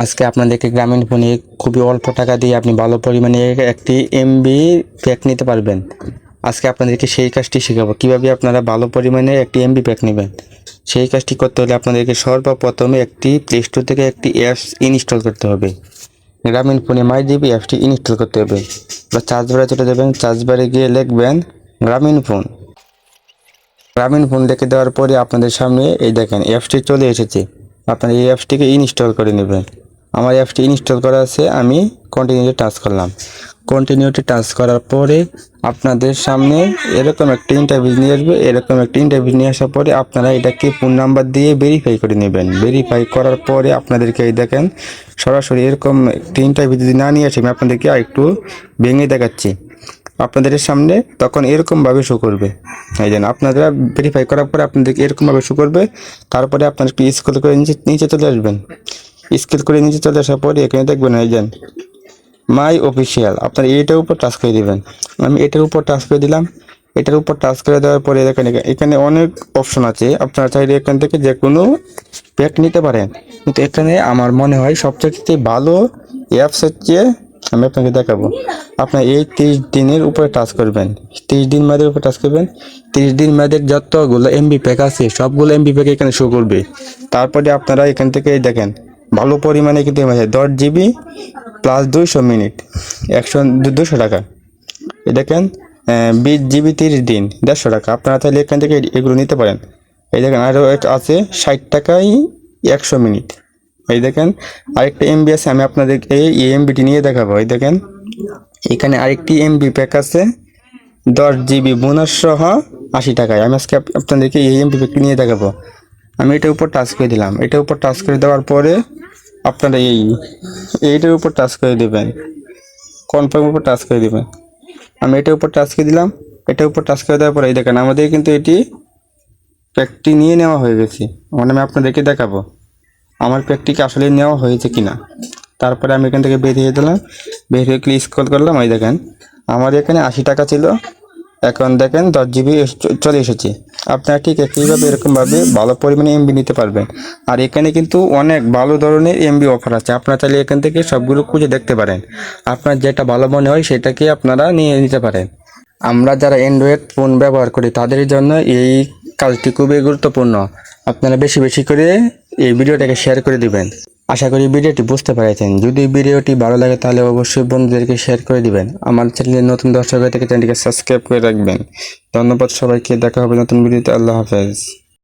আজকে আপনাদেরকে গ্রামীণ ফোনে খুবই অল্প টাকা দিয়ে আপনি ভালো পরিমাণে একটি এমবি প্যাক নিতে পারবেন। আজকে আপনাদেরকে সেই কাজটি শেখাবো। কীভাবে আপনারা ভালো পরিমাণে একটি এমবি প্যাক নেবেন? সেই কাজটি করতে হলে আপনাদেরকে সর্বপ্রথমে একটি প্লে স্টোর থেকে একটি অ্যাপস ইনস্টল করতে হবে। গ্রামীণ ফোনে মাই জিবি অ্যাপসটি ইনস্টল করতে হবে। বা চার্জ বারে চলে যাবেন। চার্জ বারে গিয়ে লিখবেন গ্রামীণ ফোন। গ্রামীণ ফোন লিখে দেওয়ার পরে আপনাদের সামনে এই দেখেন অ্যাপসটি চলে এসেছে। আপনারা এই অ্যাপসটিকে ইনস্টল করে নেবেন। আমার অ্যাপটি ইনস্টল করা আছে, আমি কন্টিনিউতে টাচ করলাম। কন্টিনিউতে টাচ করার পরে আপনাদের সামনে এরকম একটা ইন্টারভিউ নিয়ে আসবে, এরকম একটা ইন্টারভিউ নিয়ে আসার পরে আপনারা এটাকে ফোন নাম্বার দিয়ে ভেরিফাই করে নেবেন। ভেরিফাই করার পরে আপনাদেরকে এই দেখেন, সরাসরি এরকম একটা ইন্টারভিউ যদি না নিয়ে আসি, আমি আপনাদেরকে একটু ভেঙে দেখাচ্ছি। আপনাদের সামনে তখন এরকমভাবে শো করবে। এই যেন আপনারা ভেরিফাই করার পরে আপনাদেরকে এরকমভাবে শো করবে, তারপরে আপনারা একটু স্কেল করে নিচে নিচে চলে আসবেন। স্কেল করে নিচে চলে আসার পরে এখানে দেখবেন এই যেন মাই অফিসিয়াল, আপনারা এটার উপর টাচ করে দেবেন। আমি এটার উপর টাচ করে দিলাম, এটার উপর টাচ করে দেওয়ার পরে দেখেন এখানে- অনেক অপশন আছে, আপনারা চাইলে এখান থেকে যে কোনো প্যাক নিতে পারেন। কিন্তু এখানে আমার মনে হয় সবচেয়ে ভালো অ্যাপস হচ্ছে, আমি আপনাকে দেখাবো। আপনার এই তিরিশ দিনের উপরে টাচ করবেন। তিরিশ দিন মেয়াদের উপরে টাচ করবেন। তিরিশ দিন মেয়াদের যতগুলো এমবি প্যাক আছে, সবগুলো এমবি প্যাক এখানে শো করবে। তারপরে আপনারা এখান থেকে দেখেন ভালো পরিমাণে কিন্তু আছে। দশ জিবি প্লাস দুইশো মিনিট, একশো দুশো টাকা। এই দেখেন বিশ জিবি তিরিশ দিন, দেড়শো টাকা। আপনারা তাহলে এখান থেকে এগুলো নিতে পারেন। এই দেখেন, আরও আছে, ষাট টাকাই একশো মিনিট। এই দেখেন, আরেকটা এমবি আছে, আমি আপনাদেরকে এই এমবিটি নিয়ে দেখাবো। এই দেখেন, এখানে আরেকটি এমবি প্যাক আছে, দশ জিবি বোনাস সহ আশি টাকায়। আমি আজকে আপ- আপনাদেরকে এই এমবি প্যাকটি নিয়ে দেখাবো। আমি এটার উপর টাচ করে দিলাম। এটার উপর টাচ করে দেওয়ার পরে আপনারা এই, এইটার উপর টাচ করে দেবেন। কনফার্ম উপর টাচ করে দেবেন। আমি এটার উপর টাচ করে দিলাম। এটার উপর টাচ করে দেওয়ার পরে এই দেখেন, আমাদের কিন্তু এটি প্যাকটি নিয়ে নেওয়া হয়ে গেছে। মানে আমি আপনাদেরকে দেখাবো। আমার প্যাকটিকে আসলে নেওয়া হয়েছে কিনা। তারপরে আমি এখান থেকে বেরিয়ে দিলাম বেরিয়ে ক্লিক স্ক্রল করলাম। এই দেখেন আমার এখানে আশি টাকা ছিল। এখন দেখেন দশ জিবি চলে এসেছে। আপনারা ঠিক একইভাবে এরকমভাবে ভালো পরিমাণে এমবি নিতে পারবেন। আর এখানে কিন্তু অনেক ভালো ধরনের এমবি অফার আছে। আপনারা চাইলে এখান থেকে সবগুলো খুঁজে দেখতে পারেন। আপনার যেটা ভালো মনে হয় সেটাকে আপনারা নিয়ে নিতে পারেন। আমরা যারা অ্যান্ড্রয়েড ফোন ব্যবহার করি, তাদের জন্য এই কাজটি খুবই গুরুত্বপূর্ণ। আপনারা বেশি বেশি করে এই ভিডিওটাকে শেয়ার করে দিবেন। আশা করি ভিডিওটি বুঝতে পেরেছেন। যদি ভিডিওটি ভালো লাগে তাহলে অবশ্যই বন্ধুদেরকে শেয়ার করে দিবেন। আমার চ্যানেলে নতুন দর্শক হয়ে থেকে, চ্যানেলটিকে সাবস্ক্রাইব করে রাখবেন। ধন্যবাদ সবাইকে। দেখা হবে নতুন ভিডিওতে। আল্লাহ হাফেজ।